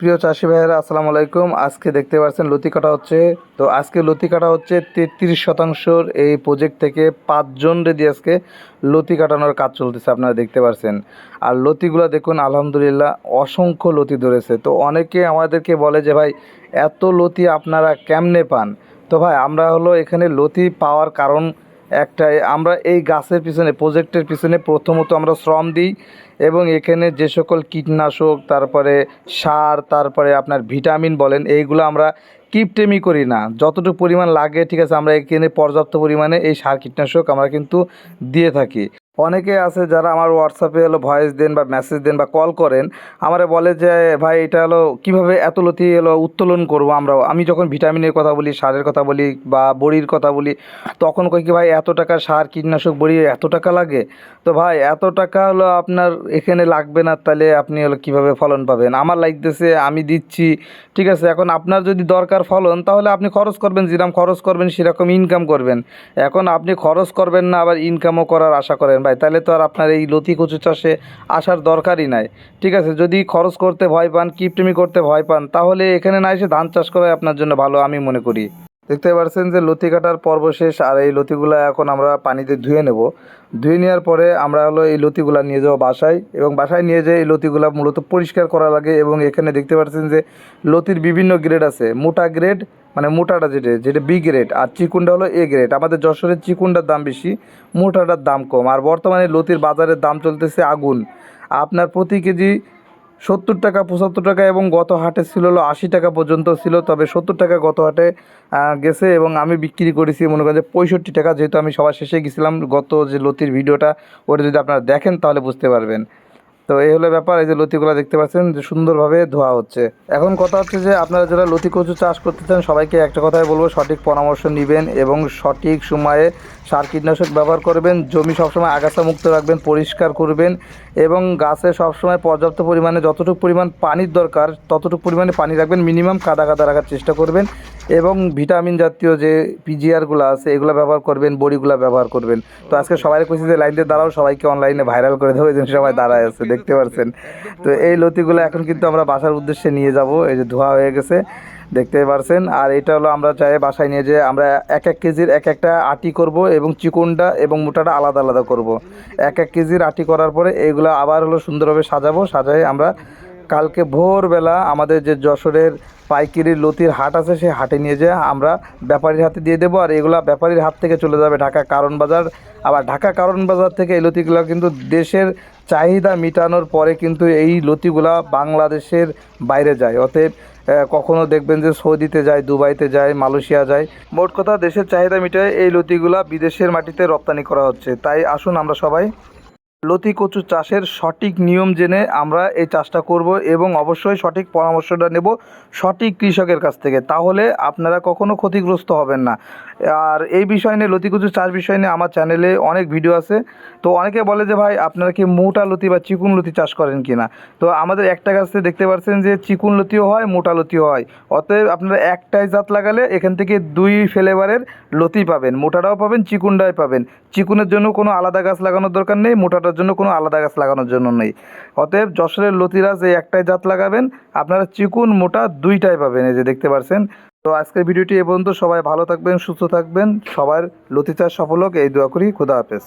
প্রিয় চাষি ভাইয়েরা, আসসালামু আলাইকুম। আজকে দেখতে পাচ্ছেন লতি কাটা হচ্ছে। তো আজকে লতি কাটা হচ্ছে তেত্রিশ শতাংশর এই প্রজেক্ট থেকে পাঁচজন রেডি আজকে লতি কাটানোর কাজ চলতেছে, আপনারা দেখতে পাচ্ছেন। আর লতিগুলো দেখুন, আলহামদুলিল্লাহ, অসংখ্য লতি ধরেছে। তো অনেকে আমাদেরকে বলে যে, ভাই, এত লতি আপনারা কেমনে পান? তো ভাই, আমরা হলো এখানে লতি পাওয়ার কারণ একটাই, আমরা এই গাছের পিছনে, প্রজেক্টের পিছনে প্রথমত আমরা শ্রম দিই এবং এখানে যে সকল কীটনাশক, তারপরে সার, তারপরে আপনার ভিটামিন বলেন, এইগুলো আমরা কিপটেমি করি না। যতটুকু পরিমাণ লাগে, ঠিক আছে, আমরা এখানে পর্যাপ্ত পরিমাণে এই সার কীটনাশক আমরা কিন্তু দিয়ে থাকি। অনেকে আছে যারা আমার হোয়াটসঅ্যাপে হলো ভয়েস দেন বা মেসেজ দেন বা কল করেন, আমারে বলে যে, ভাই, এটা হলো কীভাবে এত লতি হলো উত্তোলন করব আমরাও আমি যখন ভিটামিনের কথা বলি, সারের কথা বলি বা বড়ির কথা বলি, তখন কই কি, ভাই, এত টাকা সার, কীটনাশক, বড়ি, এত টাকা লাগে? তো ভাই, এত টাকা হলো আপনার এখানে লাগবে না, তাহলে আপনি হলো কীভাবে ফলন পাবেন? আমার লাগতেছে, আমি দিচ্ছি, ঠিক আছে? এখন আপনার যদি দরকার ফলন, তাহলে আপনি খরচ করবেন যেরকম খরচ করবেন, সেরকম ইনকাম করবেন। এখন আপনি খরচ করবেন না, আবার ইনকামও করার আশা করেন। ভাই, তাহলে তো আর আপনার এই লতি কচু চাষে আসার দরকারই নাই। ঠিক আছে, যদি খরচ করতে ভয় পান, কিপটিমি করতে ভয় পান, তাহলে এখানে না এসে ধান চাষ করাই আপনার জন্য ভালো, আমি মনে করি। দেখতে পাচ্ছেন যে লতি কাটার পর্ব শেষ, আর এই লতিগুলো এখন আমরা পানিতে ধুয়ে নেব। ধুয়ে নেওয়ার পরে আমরা হলো এই লতিগুলা নিয়ে যাব বাসায় এবং বাসায় নিয়ে যেয়ে এই লতিগুলা মূলত পরিষ্কার করা লাগে এবং এখানে দেখতে পাচ্ছেন যে লতির বিভিন্ন গ্রেড আছে। মোটা গ্রেড মানে মোটাটা যেটা যেটা বি গ্রেড আর চিকুনটা হলো এ গ্রেড আমাদের যশোরের চিকুনটার দাম বেশি, মোটাটার দাম কম। আর বর্তমানে লতির বাজারের দাম চলতেছে আগুন। আপনার প্রতি কেজি সত্তর টাকা, পঁচাত্তর টাকা এবং গত হাটে ছিল হলো আশি টাকা পর্যন্ত ছিল। তবে সত্তর টাকা গত হাটে গেছে এবং আমি বিক্রি করেছি মনে করেন যে পঁয়ষট্টি টাকা। যেহেতু আমি সবার শেষে গেছিলাম গত যে লতির ভিডিওটা, ওটা যদি আপনারা দেখেন তাহলে বুঝতে পারবেন। তো এই হলো ব্যাপার, এই যে লতিগুলো দেখতে পাচ্ছেন, যে সুন্দরভাবে ধোয়া হচ্ছে। এখন কথা হচ্ছে যে, আপনারা যারা লতি কচু চাষ করতে চান, সবাইকে একটা কথাই বলব, সঠিক পরামর্শ নেবেন এবং সঠিক সময়ে সার কীটনাশক ব্যবহার করবেন, জমি সবসময় আগাছা মুক্ত রাখবেন, পরিষ্কার করবেন এবং গাছে সবসময় পর্যাপ্ত পরিমাণে যতটুকু পরিমাণ পানির দরকার, ততটুকু পরিমাণে পানি রাখবেন, মিনিমাম কাদা কাদা রাখার চেষ্টা করবেন। এবং ভিটামিন জাতীয় যে পিজিআরগুলো আছে এগুলো ব্যবহার করবেন বড়িগুলো ব্যবহার করবেন। তো আজকে সবাই কইছি যে লাইন দিয়ে দাঁড়াও সবাইকে অনলাইনে ভাইরাল করে দেবো। এই জন্য সবাই দাঁড়ায় আছে দেখতে পাচ্ছেন তো এই লতিগুলো এখন কিন্তু আমরা বাসার উদ্দেশ্যে নিয়ে যাব। এই যে ধোয়া হয়ে গেছে দেখতে পারছেন। আর এটা হলো আমরা চাই বাসায় নিয়ে যে আমরা এক এক কেজির এক একটা আটি করব এবং চিকনটা এবং মোটাটা আলাদা আলাদা করব। এক এক কেজির আটি করার পরে এগুলো আবার হলো সুন্দরভাবে সাজাবো সাজাই আমরা কালকে ভোরবেলা আমাদের যে যশোরের পাইকারি লতির হাট আছে সেই হাটে নিয়ে যেয়ে আমরা ব্যাপারীর হাতে দিয়ে দেবো। আর এগুলা ব্যাপারীর হাত থেকে চলে যাবে ঢাকা কারণ বাজার। আবার ঢাকা কারণ বাজার থেকে এই লতিগুলো কিন্তু দেশের চাহিদা মেটানোর পরে কিন্তু এই লতিগুলা বাংলাদেশের বাইরে যায়। অতএব আহ, কখনো দেখবেন যে সৌদিতে যায় দুবাইতে যায় মালয়েশিয়া যায়। মোট কথা দেশের চাহিদা মিটায় এই লতিগুলা বিদেশের মাটিতে রপ্তানি করা হচ্ছে। তাই আসুন আমরা সবাই লতি কচু চাষের সঠিক নিয়ম জেনে আমরা এই চাষটা করব এবং অবশ্যই সঠিক পরামর্শটা নেব সঠিক কৃষকের কাছ থেকে। তাহলে আপনারা কখনো ক্ষতিগ্রস্ত হবেন না। আর এই বিষয় নিয়ে লতি কচু চাষ বিষয় নিয়ে আমার চ্যানেলে অনেক ভিডিও আছে। তো অনেকে বলে যে, ভাই, আপনারা কি মোটা লতি বা চিকুন লতি চাষ করেন কি না তো আমাদের একটা গাছে দেখতে পাচ্ছেন যে, চিকুন লতিও হয়, মোটা লতিও হয়। অতএব আপনারা একটাই জাত লাগালে এখান থেকে দুই ফ্লেভারের লতি পাবেন। মোটাটাও পাবেন, চিকুনটাই পাবেন। চিকুনের জন্য কোনো আলাদা গাছ লাগানোর দরকার নেই মোটাটার জন্য কোনো আলাদা গাছ লাগানোর জন্য নেই। অতএব যশোরের লতিরাজ এই একটাই জাত লাগাবেন, আপনারা চিকুন মোটা দুইটাই পাবেন, এই যে দেখতে পারছেন। তো আজকের ভিডিওটি এ পর্যন্ত, সবাই ভালো থাকবেন, সুস্থ থাকবেন, সবার লতি চাষ সফল হোক, এই দোয়া করি, খুদা হাফেজ।